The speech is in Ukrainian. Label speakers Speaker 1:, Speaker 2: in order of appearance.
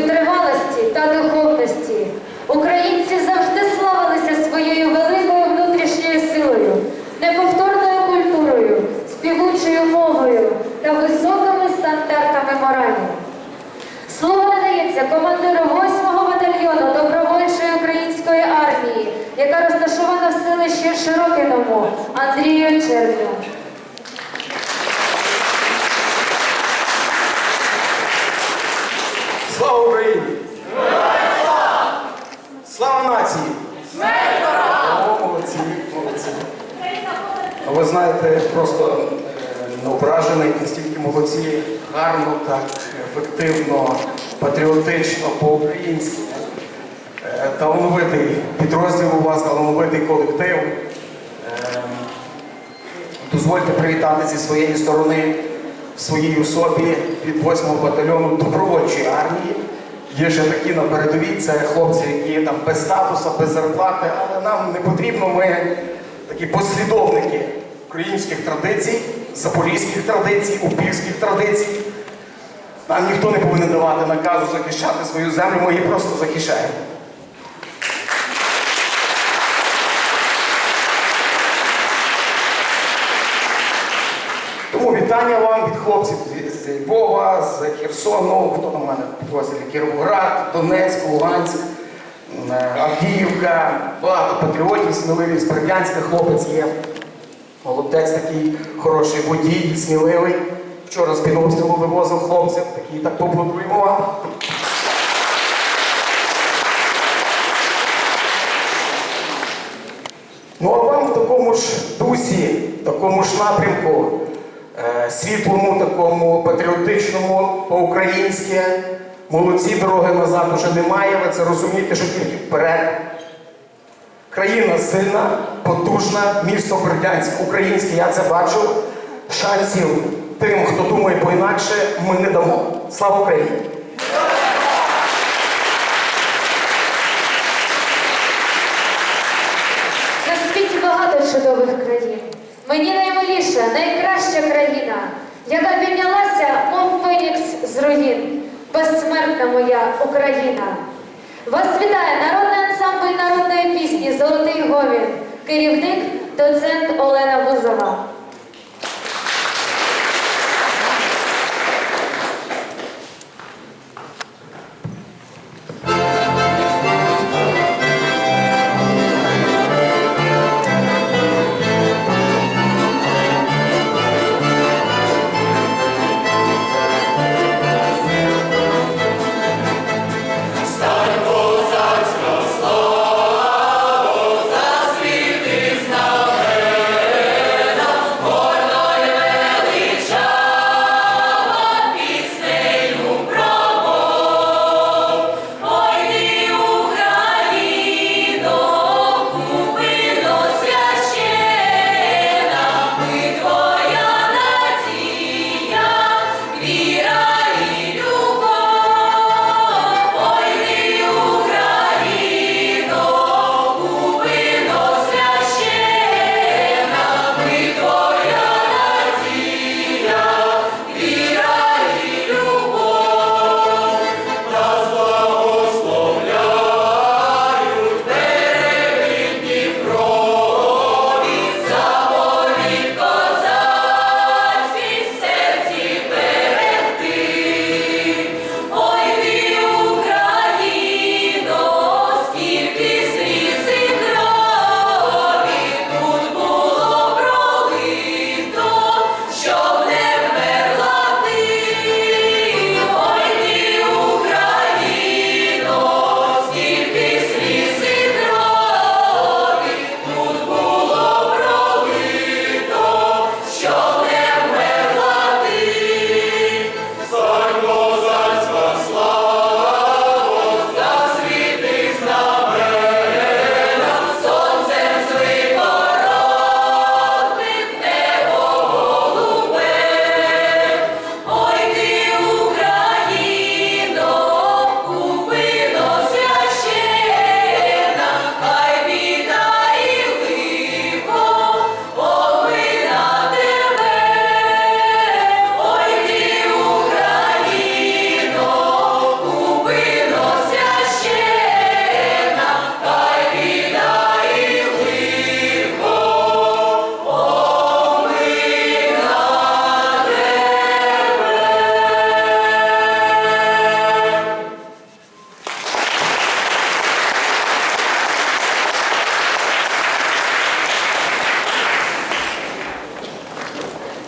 Speaker 1: витривалості та духовності. Українці завжди славилися своєю великою внутрішньою силою, неповторною культурою, співучою мовою та високими стандартами моралі. Слово надається командиру 8-го батальйону добровольчої української армії, яка розташована в селищі Широкиному, Андрію Червю.
Speaker 2: Слава Україні! Слава нації! О, молодці, молодці. Ви знаєте, просто е, не ображений, настільки молодці, гарно, так, ефективно, патріотично, по-українськи. Е, Талановитий підрозділ у вас, талановитий колектив. Е, Дозвольте привітати зі своєї сторони в своїй особі від 8-го батальйону добровольчої армії. Є ще такі на передовій, це хлопці, які там без статусу, без зарплати, але нам не потрібно, ми такі послідовники українських традицій, запорізьких традицій, упільських традицій. Нам ніхто не повинен давати наказу захищати свою землю, ми її просто захищаємо. Тому вітання вам від хлопців з- Львова, з Херсону, хто там у мене в підрозділі? Кіровоград, Донецьк, Луганськ, е, Авдіївка, багато патріотів, сміливі з Бердянська хлопець є. Молодець такий хороший водій, сміливий. Вчора з під обстрілу вивозив хлопців, такий так поблокуємо вам. Ну а вам в такому ж дусі, в такому ж напрямку, е, світлому, такому патріотичному, по-українськи, молодці дороги назад уже немає, ви це розумієте, що тільки вперед. Країна сильна, потужна, місто Бердянськ, українське, я це бачу. Шансів тим, хто думає по-інакше, ми не дамо. Слава Україні!
Speaker 1: На світі багато чудових країн. Мені наймиліша, найкраща країна, яка піднялася, мов фенікс з руїн. Безсмертна моя Україна. Вас вітає народний ансамбль народної пісні Золотий говір, керівник доцент Олена Бузова.